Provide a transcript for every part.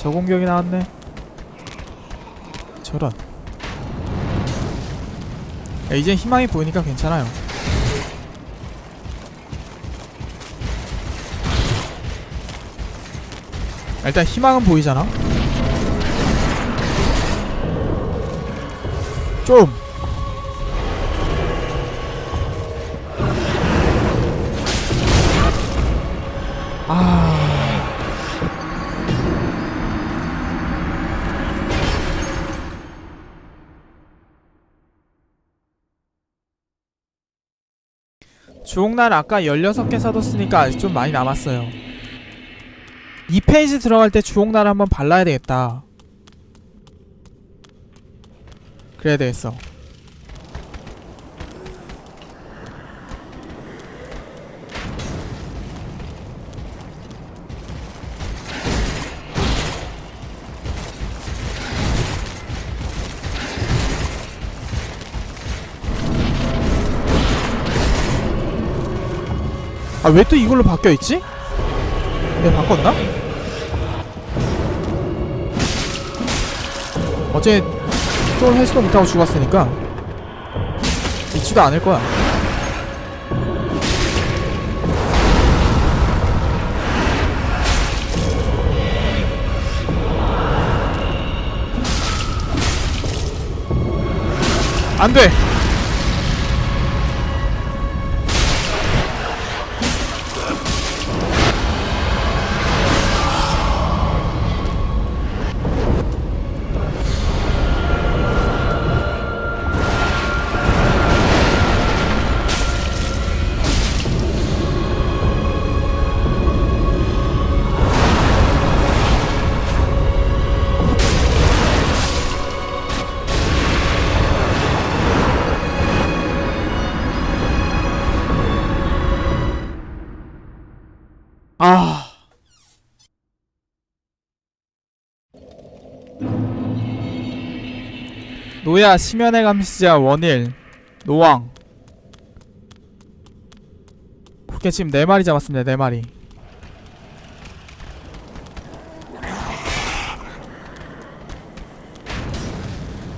저 공격이 나왔네. 저런. 야, 이제 희망이 보이니까 괜찮아요. 일단 희망은 보이잖아. 좀 날 아까 16개 사뒀으니까 아직 좀 많이 남았어요. 2페이지 들어갈 때 주옥날 한번 발라야 되겠다. 그래야 되겠어 아 왜 또 이걸로 바뀌어 있지? 내가 바꿨나? 어제 솔 회수도 못하고 죽었으니까 있지도 않을 거야. 안 돼. 노야 심연의 감시자 원일 노왕. 그렇게 지금 네 마리 잡았습니다 네 마리.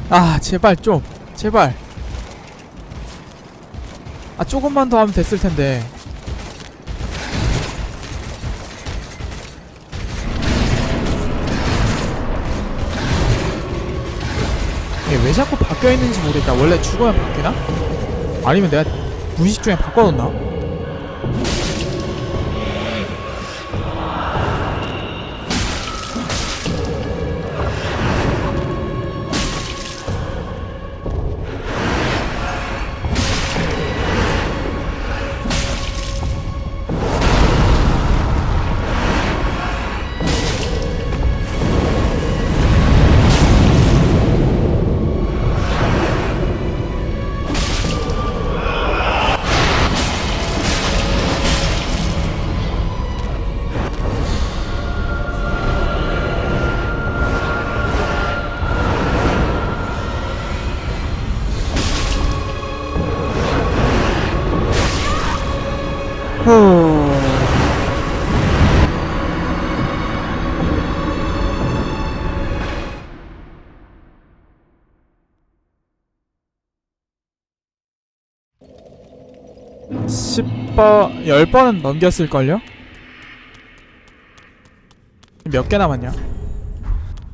아 제발 좀 제발. 아 조금만 더 하면 됐을 텐데 왜 자꾸 바뀌어 있는지 모르겠다. 원래 죽으면 바뀌나? 아니면 내가 무의식 중에 바꿔놓나? (10번) (10번은) 넘겼을걸요? 몇 개 남았냐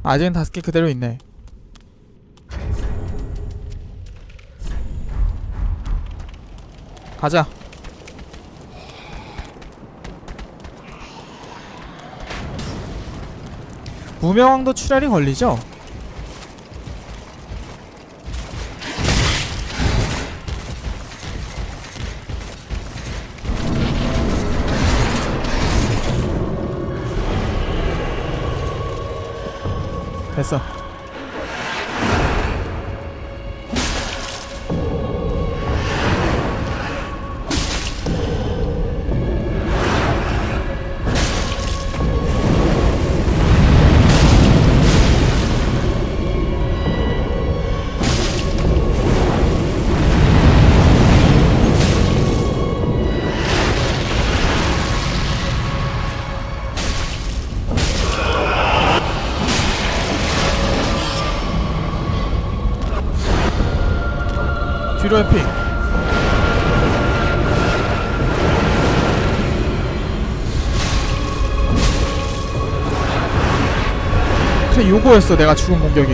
아직은 다섯 개 그대로 있네 가자 무명왕도 출혈이 걸리죠? 됐어. 뒤로 해픽 그래 요거였어 내가 죽은 공격이.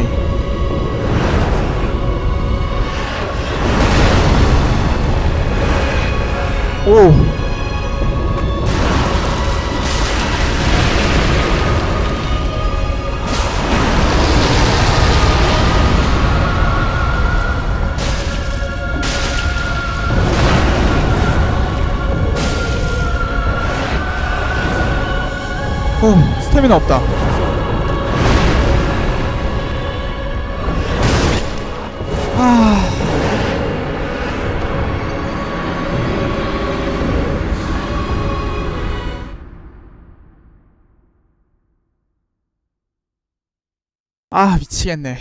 오 후, 스태미나 없다. 아. 아, 미치겠네.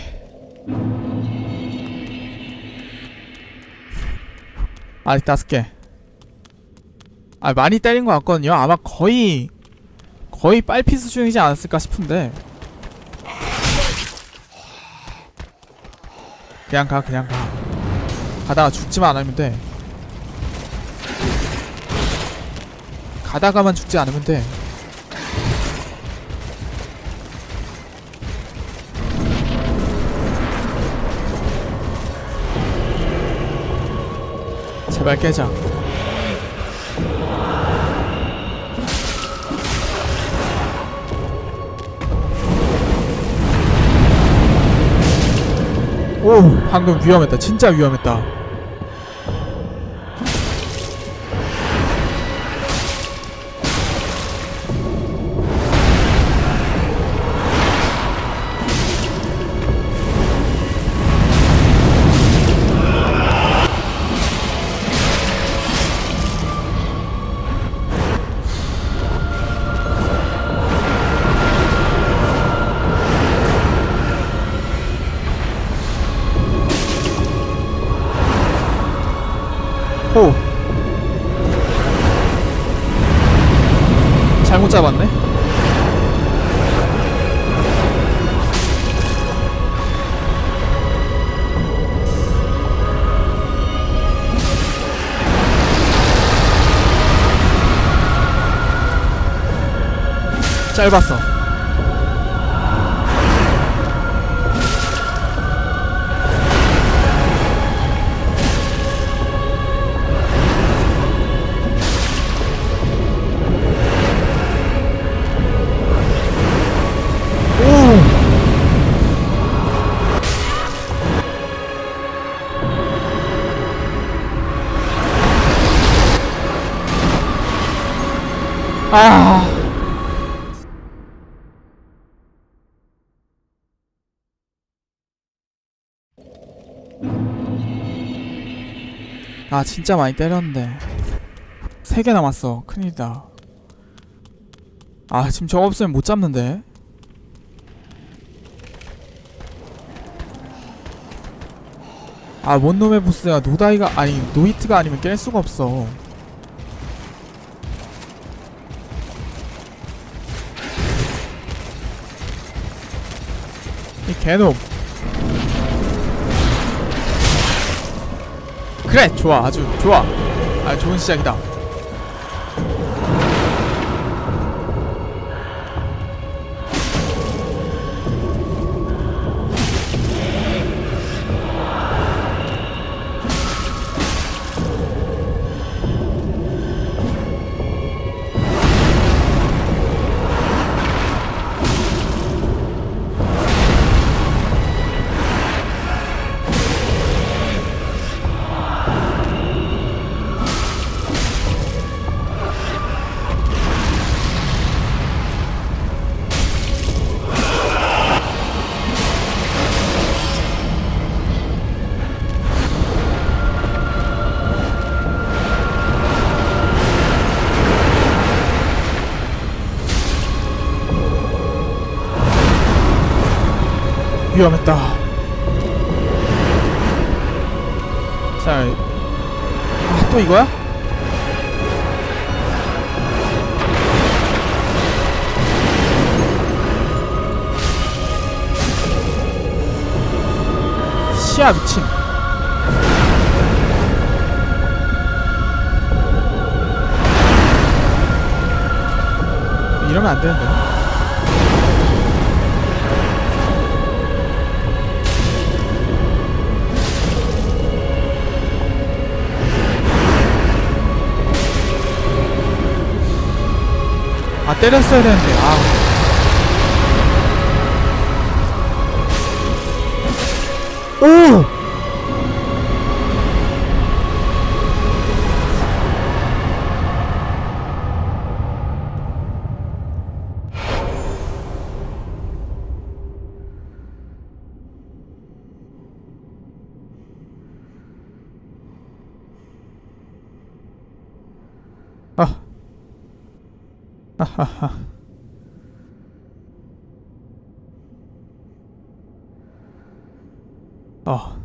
아직 다섯 개. 아, 많이 때린 것 같거든요. 아마 거의 거의 빨피 수준이지 않았을까 싶은데. 그냥 가 그냥 가. 가다가 죽지만 않으면 돼. 가다가만 죽지 않으면 돼. 제발 깨자 오. 방금 위험했다. 진짜 위험했다 짧았어 오 아. 아 진짜 많이 때렸는데. 세 개 남았어. 큰일이다. 아 지금 저거 없으면 못 잡는데. 아 원놈의 보스가 노다이가 아니 노히트가 아니면 깰 수가 없어. 이 개놈 그래 좋아. 아주 좋아. 아 좋은 시작이다 위험했다. 자, 아, 또 이거야? 시야 미친. 이러면 안 되는데. 아 때렸어야 되는데 아 오! 하하하. 어.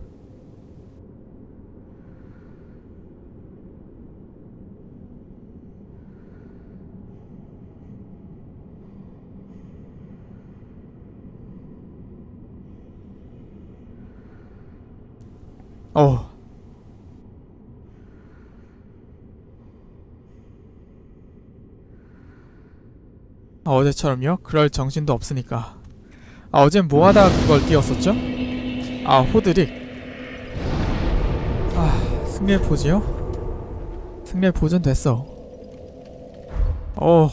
어. 아, 어제처럼요? 그럴 정신도 없으니까. 아, 어젠 뭐 하다가 그걸 띄웠었죠? 아, 호드릭. 아, 승리의 포즈요? 승리의 포즈는 됐어. 어.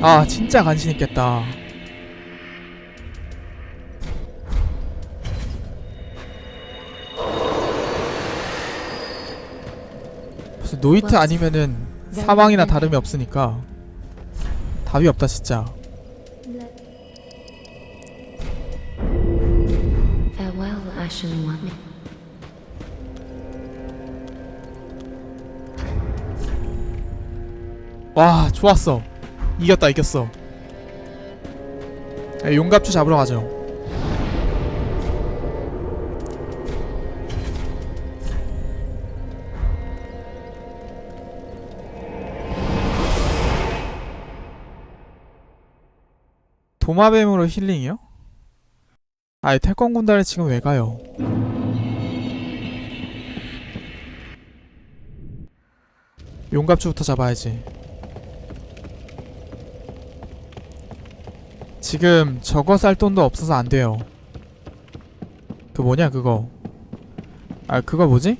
아, 진짜 간신 있겠다. 노이트 아니면은 사망이나 다름이 없으니까 답이 없다 진짜. 와 좋았어. 이겼다 이겼어. 야, 용갑주 잡으러 가죠. 도마뱀으로 힐링이요? 아이 태권 군단에 지금 왜 가요? 용갑주부터 잡아야지. 지금 저거 살 돈도 없어서 안 돼요. 그 뭐냐 그거. 아 그거 뭐지?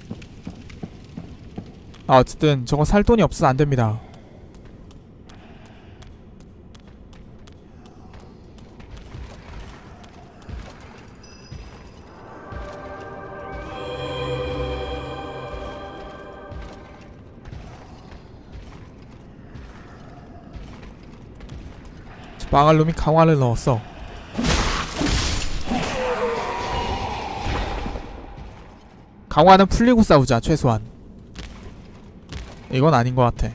아 어쨌든 저거 살 돈이 없어서 안 됩니다. 망할 놈이 강화를 넣었어. 강화는 풀리고 싸우자 최소한. 이건 아닌 것 같아.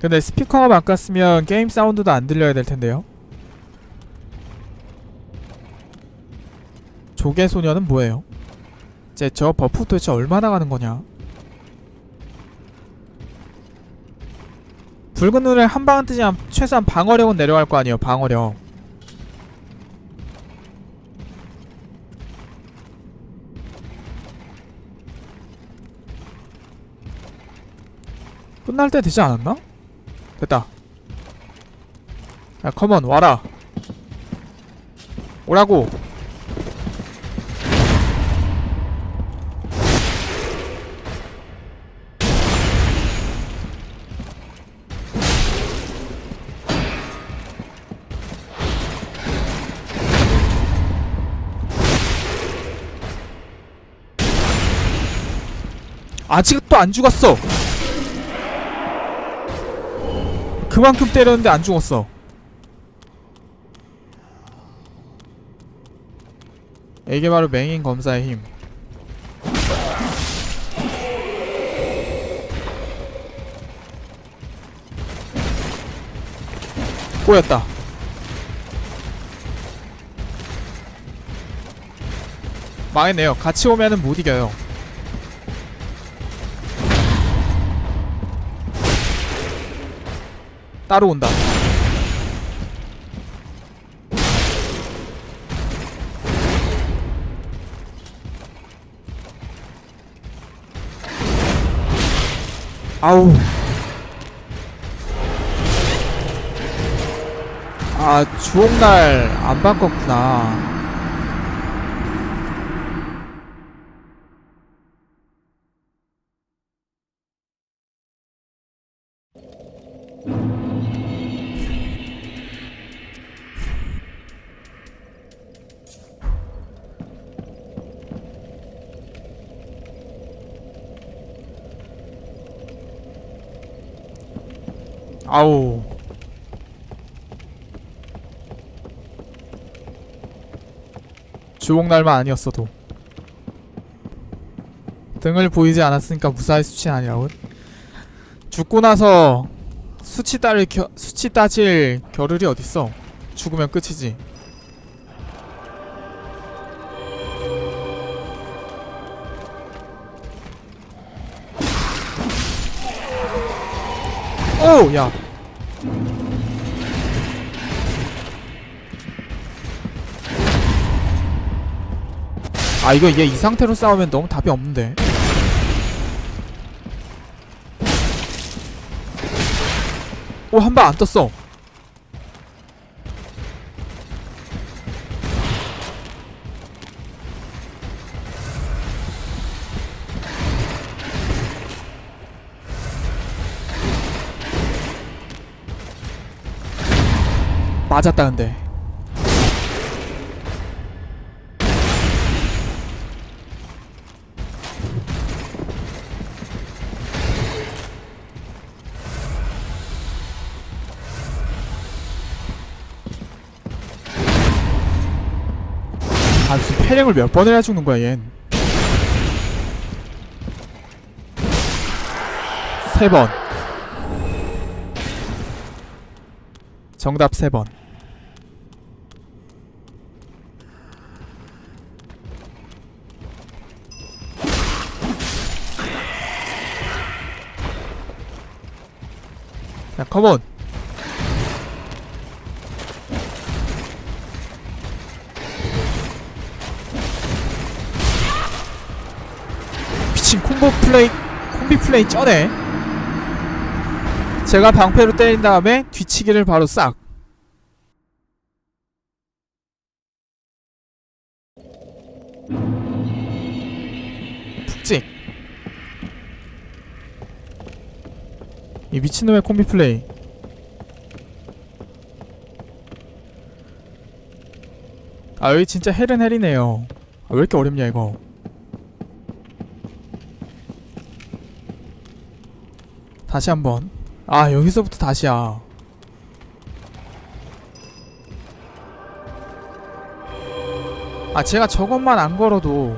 근데 스피커가 바꿨으면 게임 사운드도 안 들려야 될 텐데요. 조개 소녀는 뭐예요? 이제 저 버프 도대체 얼마나 가는 거냐? 붉은 눈을 한 방은 뜨지 않 최소한 방어력은 내려갈 거 아니에요 방어력 끝날 때 되지 않았나? 됐다 야 컴온 와라 오라고 아직도 안 죽었어. 그만큼 때렸는데 안 죽었어. 이게 바로 맹인 검사의 힘. 꼬였다. 망했네요. 같이 오면은 못 이겨요. 따로 온다. 아우. 아 주옥날 안 바꿨구나 아우. 주옥날만 아니었어도. 등을 보이지 않았으니까 무사히 수치는 아니라고 죽고 나서 수치 따를 겨, 수치 따질 겨를이 어딨어? 죽으면 끝이지. 오! 야 아 이거 얘 이 상태로 싸우면 너무 답이 없는데. 오 한 방 안 떴어. 맞았다 근데 패령을 몇 번을 해야 죽는 거야 얜 세 번. 정답 세번. 자 컴온 미친 콤보 플레이 콤비 플레이 쩌네 제가 방패로 때린 다음에 뒤치기를 바로 싹. 푹찍. 이 미친놈의 콤비 플레이. 아 여기 진짜 헬은 헬이네요. 아, 왜 이렇게 어렵냐 이거 다시 한번. 아 여기서부터 다시야. 아 제가 저것만 안 걸어도.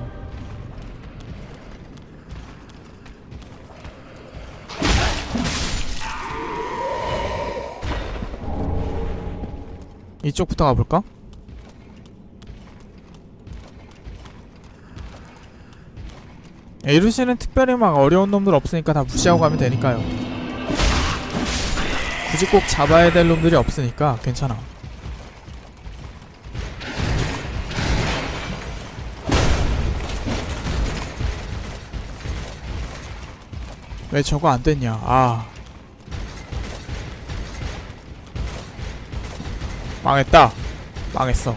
이쪽부터 가볼까? 에이루시는 특별히 막 어려운 놈들 없으니까 다 무시하고 가면 되니까요 굳이 꼭 잡아야 될 놈들이 없으니까 괜찮아. 왜 저거 안 됐냐? 아. 망했다. 망했어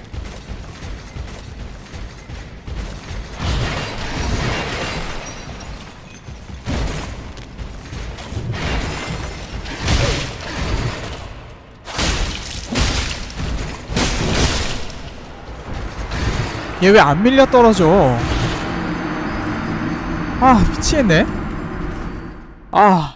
얘 왜 안 밀려 떨어져? 아 미치겠네. 아.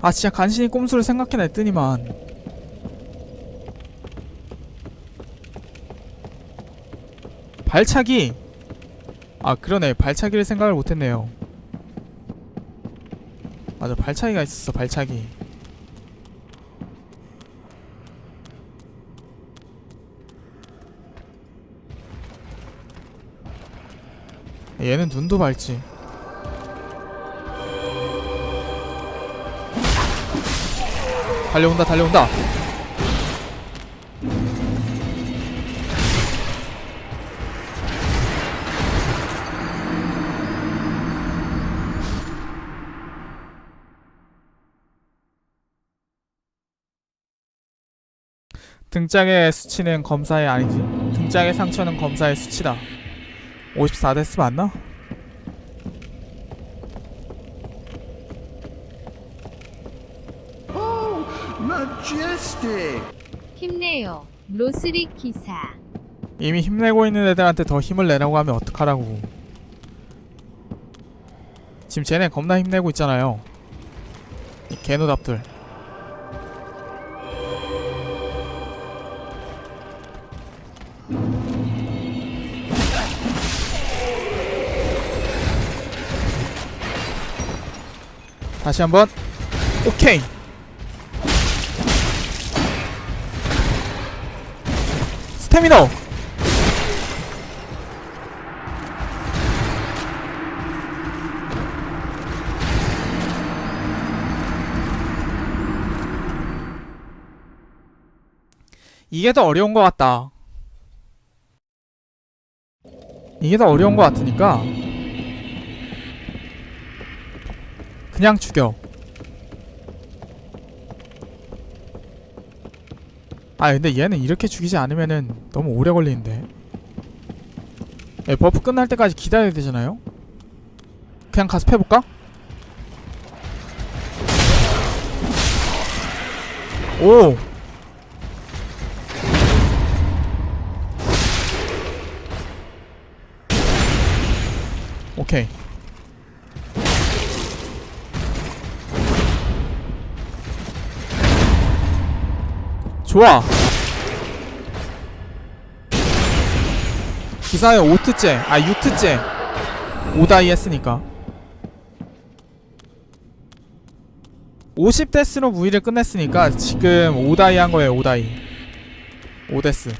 아 진짜 간신히 꼼수를 생각해냈더니만. 발차기 아 그러네. 발차기를 생각을 못했네요. 맞아 발차기가 있었어 발차기. 얘는 눈도 밝지. 달려온다 달려온다. 등짝의 수치는 검사의 아니지. 등짝의 상처는 검사의 수치다. 54데스 맞나? Majestic! 힘내요. 로스리 기사. 이미 힘내고 있는 애들한테 더 힘을 내라고 하면 어떡하라고. 지금 쟤네 겁나 힘내고 있잖아요. 이 개노답들. 다시 한번. 오케이. 스태미너. 이게 더 어려운 것 같다. 이게 더 어려운 것 같으니까 그냥 죽여. 아 근데 얘는 이렇게 죽이지 않으면은 너무 오래 걸리는데. 예, 버프 끝날 때까지 기다려야 되잖아요. 그냥 가서 패볼까? 오. 오케이. 좋아. 기사의 5트째, 아 6트째. 5다이 했으니까. 50데스로 무위를 끝냈으니까 지금 5다이 한 거예요 5다이. 5데스.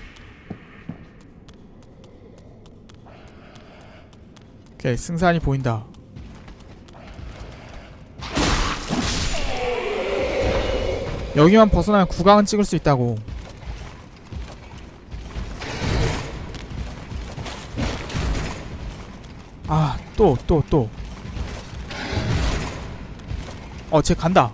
오케이 승산이 보인다 여기만 벗어나면 구강은 찍을 수 있다고 아, 또, 또, 또. 어, 쟤 간다.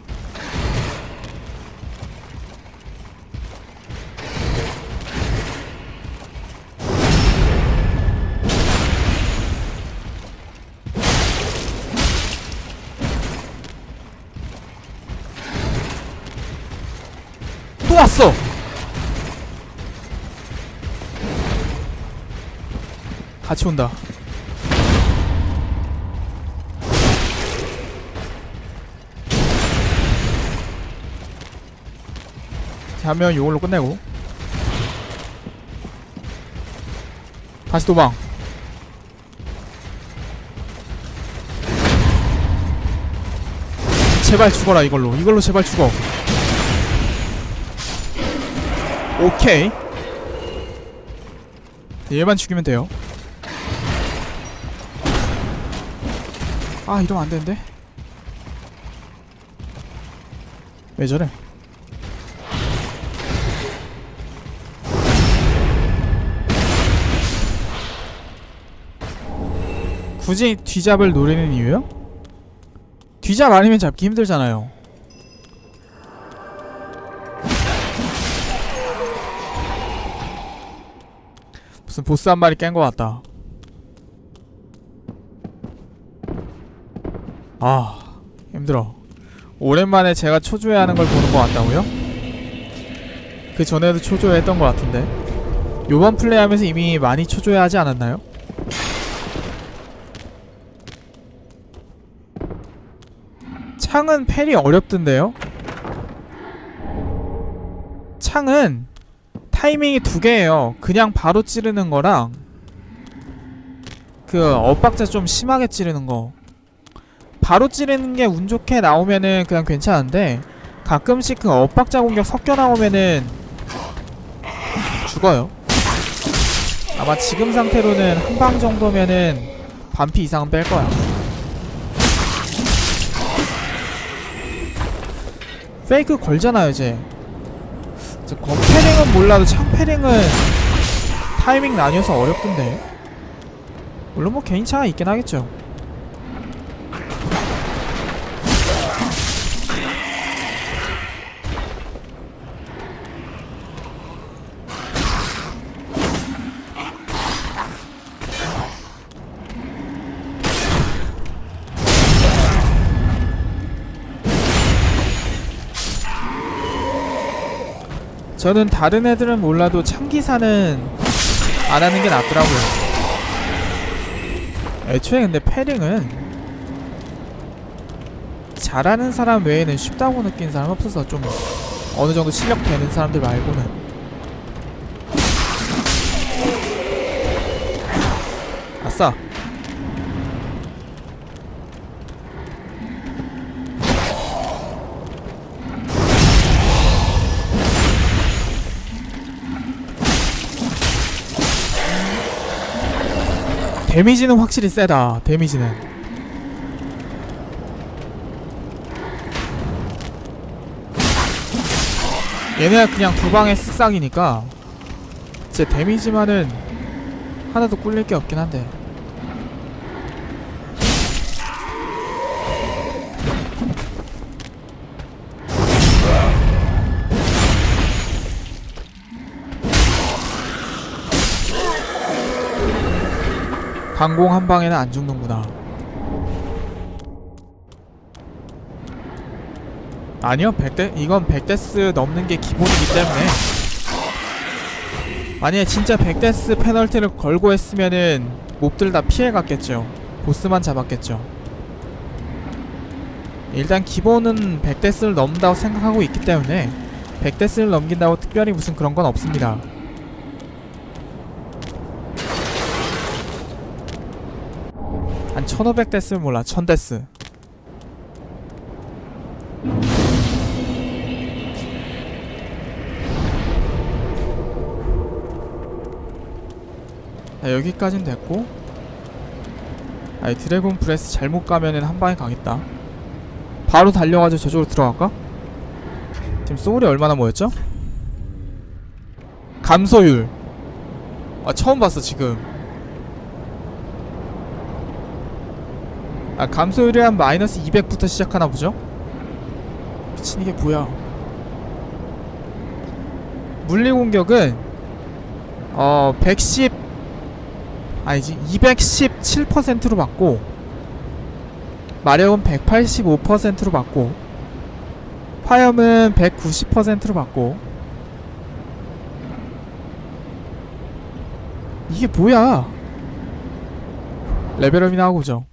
왔어! 같이 온다. 자, 한명 이걸로 끝내고 다시 도망 제발 죽어라 이걸로 이걸로 제발 죽어 오케이 얘만 죽이면 돼요 아 이러면 안 되는데 왜 저래 굳이 뒤잡을 노리는 이유요? 뒤잡 아니면 잡기 힘들잖아요. 무슨 보스 한 마리 깬 것 같다. 아 힘들어. 오랜만에 제가 초조해 하는 걸 보는 것 같다고요? 그 전에도 초조해 했던 것 같은데. 요번 플레이하면서 이미 많이 초조해 하지 않았나요? 창은 펠이 어렵던데요? 창은 타이밍이 두 개예요. 그냥 바로 찌르는 거랑 그 엇박자 좀 심하게 찌르는 거. 바로 찌르는 게 운 좋게 나오면은 그냥 괜찮은데 가끔씩 그 엇박자 공격 섞여 나오면은 죽어요. 아마 지금 상태로는 한 방 정도면은 반피 이상은 뺄 거야. 페이크 걸잖아요, 이제. 저 검패링은 몰라도 창패링은 타이밍 나뉘어서 어렵던데. 물론 뭐 개인 차가 있긴 하겠죠. 저는 다른 애들은 몰라도 창기사는 안 하는 게 낫더라고요. 애초에 근데 패링은 잘하는 사람 외에는 쉽다고 느낀 사람 없어서 좀 어느 정도 실력 되는 사람들 말고는 아싸 데미지는 확실히 세다 데미지는. 얘네가 그냥 두 방에 쓱싹이니까 제 데미지만은 하나도 꿀릴 게 없긴 한데 강공 한 방에는 안 죽는구나. 아니요, 100대 이건 100데스 넘는 게 기본이기 때문에 만약에 진짜 100데스 페널티를 걸고 했으면은 몹들 다 피해 갔겠죠. 보스만 잡았겠죠. 일단 기본은 100데스를 넘는다고 생각하고 있기 때문에 100데스를 넘긴다고 특별히 무슨 그런 건 없습니다. 한 1500 데스면 몰라. 1000 데스. 자 여기까진 됐고. 아니 드래곤 브레스 잘못 가면은 한 방에 가겠다. 바로 달려가지고 저쪽으로 들어갈까? 지금 소울이 얼마나 모였죠? 감소율. 아 처음 봤어 지금 아 감소율이 한 마이너스 200부터 시작하나 보죠? 미친 이게 뭐야? 물리 공격은 어 110 아니지 217%로 받고 마력은 185%로 받고 화염은 190%로 받고. 이게 뭐야? 레벨업이나 하고 오죠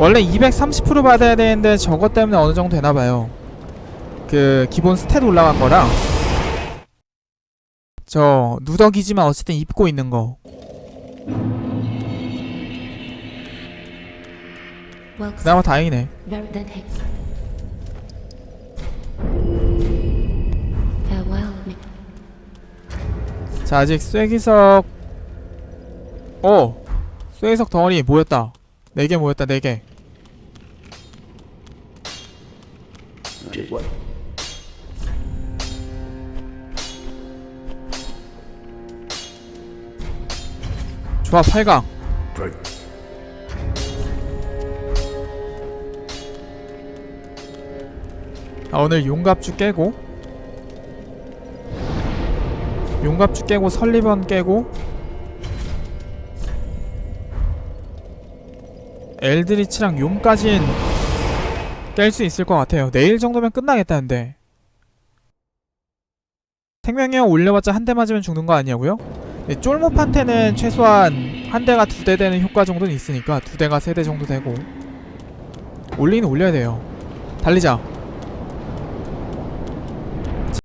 원래 230% 받아야 되는데 저것 때문에 어느 정도 되나봐요. 그 기본 스탯 올라간 거랑 저 누더기지만 어쨌든 입고 있는 거. 그나마 다행이네. 자 아직 쐐기석 어 쐐기석 덩어리 모였다. 4개 모였다 4개. 좋아 8강. Great. 아, 오늘 용갑주 깨고 용갑주 깨고 설리번 깨고 엘드리치랑 용까진 깰 수 있을 것 같아요 내일 정도면 끝나겠다는데 생명력 올려봤자 한 대 맞으면 죽는 거 아니냐고요? 네, 쫄모판테는 최소한 한 대가 두 대 되는 효과 정도는 있으니까 두 대가 세 대 정도 되고 올리는 올려야 돼요. 달리자